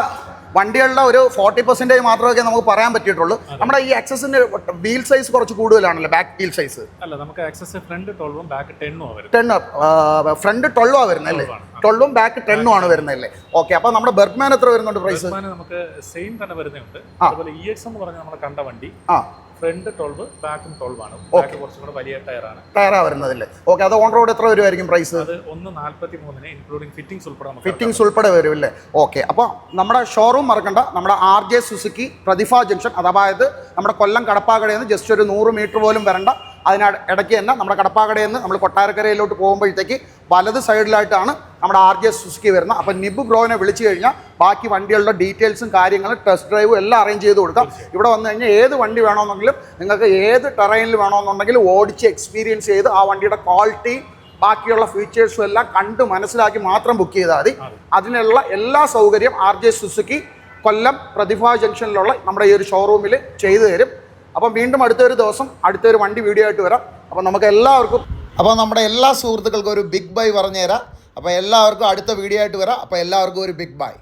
വണ്ടികളുടെ ഒരു ഫോർട്ടി പെർസെന്റേജ് മാത്രമേ നമുക്ക് പറയാൻ പറ്റിയിട്ടുള്ളൂ. നമ്മുടെ ഈ ആക്സസിന്റെ വീൽ സൈസ് കുറച്ച് കൂടുതലാണല്ലോ ബാക്ക് വീൽ സൈസ് അല്ല നമുക്ക് ആക്സസ് ഫ്രണ്ട് ട്വൽവും ബാക്ക് ടെണ്ണും ടെണ്ണ് ഫ്രണ്ട് ട്വൽവാണ് വരുന്നത് അല്ലേ ട്വൽവും ബാക്ക് ടെണ്ണും ആണ്. വരുന്നല്ലേ ഓക്കെ അപ്പോൾ നമ്മുടെ ബർഗ്മാൻ എത്ര വരുന്നുണ്ട് പ്രൈസ് നമുക്ക് സെയിം തന്നെ വരുന്നുണ്ട്. അതുപോലെ ഇ എക്സ് എന്ന് പറഞ്ഞ നമ്മുടെ കണ്ട വണ്ടി. ആ. ഫ്രണ്ട് ട്വൽവ് ബാക്കും ട്വൽവ് ആണ്. ബാക്ക് കുറച്ചും കൂടെ വലിയ ടയറാണ്. ടയറാ വരുന്നതല്ലേ ഓക്കെ അത് ഓൺ റോഡ് എത്ര വരുമായിരിക്കും പ്രൈസ് അത് ഒന്ന് നാല്പത്തി മൂന്നിന് ഇൻക്ലൂഡിംഗ് ഫിറ്റിംഗ്സ് ഉൾപ്പെടെ നമുക്ക് ഫിറ്റിംഗ്സ് ഉൾപ്പെടെ വരും അല്ലേ ഓക്കെ അപ്പോൾ നമ്മുടെ ഷോറൂം മറക്കണ്ട. നമ്മുടെ R J Suzuki Prathibha junction അതായത് നമ്മുടെ കൊല്ലം കടപ്പാക്കടയിൽ നിന്ന് ജസ്റ്റ് ഒരു നൂറ് മീറ്റർ പോലും വരണ്ട അതിന് ഇടയ്ക്ക് തന്നെ നമ്മുടെ കടപ്പാക്കടയിൽ നിന്ന് നമ്മൾ കൊട്ടാരക്കരയിലോട്ട് പോകുമ്പോഴത്തേക്ക് വലത് സൈഡിലായിട്ടാണ് നമ്മുടെ ആർ ജെ സുസുക്കി വരുന്നത്. അപ്പം നിബ് ബ്രോനെ വിളിച്ചു കഴിഞ്ഞാൽ ബാക്കി വണ്ടികളുടെ ഡീറ്റെയിൽസും കാര്യങ്ങളും ടെസ്റ്റ് ഡ്രൈവും എല്ലാം അറേഞ്ച് ചെയ്ത് കൊടുക്കാം. ഇവിടെ വന്നു കഴിഞ്ഞാൽ ഏത് വണ്ടി വേണമെന്നെങ്കിലും നിങ്ങൾക്ക് ഏത് ടെറൈനിൽ വേണമെന്നുണ്ടെങ്കിലും ഓടിച്ച് എക്സ്പീരിയൻസ് ചെയ്ത് ആ വണ്ടിയുടെ ക്വാളിറ്റി ബാക്കിയുള്ള ഫീച്ചേഴ്സും എല്ലാം കണ്ട് മനസ്സിലാക്കി മാത്രം ബുക്ക് ചെയ്താൽ മതി. അതിനുള്ള എല്ലാ സൗകര്യം R J Suzuki Kollam Prathibha ജംഗ്ഷനിലുള്ള നമ്മുടെ ഈ ഒരു ഷോറൂമിൽ ചെയ്തു തരും. അപ്പം വീണ്ടും അടുത്തൊരു ദിവസം അടുത്തൊരു വണ്ടി വീഡിയോ ആയിട്ട് വരാം. അപ്പം നമുക്ക് എല്ലാവർക്കും അപ്പോൾ നമ്മുടെ എല്ലാ സുഹൃത്തുക്കൾക്കും ഒരു ബിഗ് ബൈ പറഞ്ഞു തരാം അപ്പോൾ എല്ലാവർക്കും അടുത്ത വീഡിയോ ആയിട്ട് വരാം. അപ്പോൾ എല്ലാവർക്കും ഒരു ബിഗ് ബൈ